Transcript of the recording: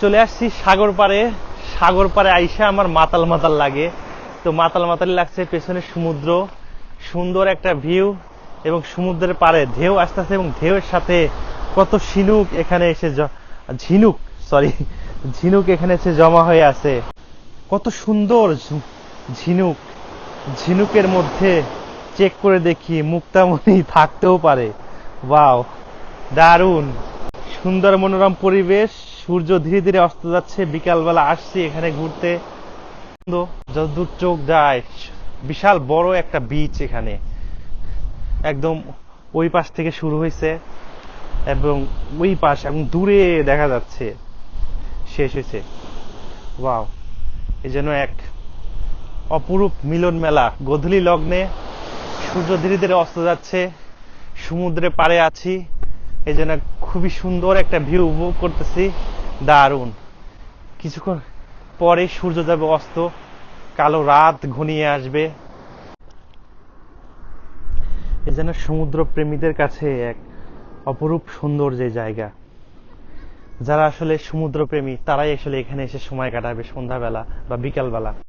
চলে আসছি সাগর পাড়ে। সাগর পাড়ে আইসা আমার মাতাল মাতাল লাগে। তো মাতাল মাতাল লাগছে, পেছনে সমুদ্র, সুন্দর একটা ভিউ এবং সমুদ্রের পাড়ে ঢেউ আসতেছে এবং ঢেউয়ের সাথে কত শিনুক এখানে এসে ঝিনুক সরি ঝিনুক এখানে এসে জমা হয়ে আছে। কত সুন্দর ঝিনুক। ঝিনুকের মধ্যে চেক করে দেখি মুক্তামণি থাকতেও পারে। ওয়াও দারুণ। সুন্দর মনোরম পরিবেশ। সূর্য ধীরে ধীরে অস্ত যাচ্ছে, বিকালবেলা আসছি এখানে ঘুরতে। যতদূর চোখ যায়, বিশাল বড় একটা বিচ এখানে। একদম ওই পাশ থেকে শুরু হয়েছে এবং ওই পাশ এবং দূরে দেখা যাচ্ছে, শেষ হয়েছে। ওয়াও, এই যেন এক অপরূপ মিলন মেলা। গোধূলি লগ্নে সূর্য ধীরে ধীরে অস্ত যাচ্ছে সমুদ্রে পাড়ে আছি। এই জন্য খুবই সুন্দর একটা ভিউ উপভোগ করতেছি। দারুণ। কিছুক্ষণ পরে সূর্য যাবে অস্ত, কালো রাত ঘনিয়ে আসবে। এ যেন সমুদ্র প্রেমীদের কাছে এক অপরূপ সুন্দর যে জায়গা। যারা আসলে সমুদ্র প্রেমী তারাই আসলে এখানে এসে সময় কাটাবে সন্ধ্যাবেলা বা বিকালবেলা।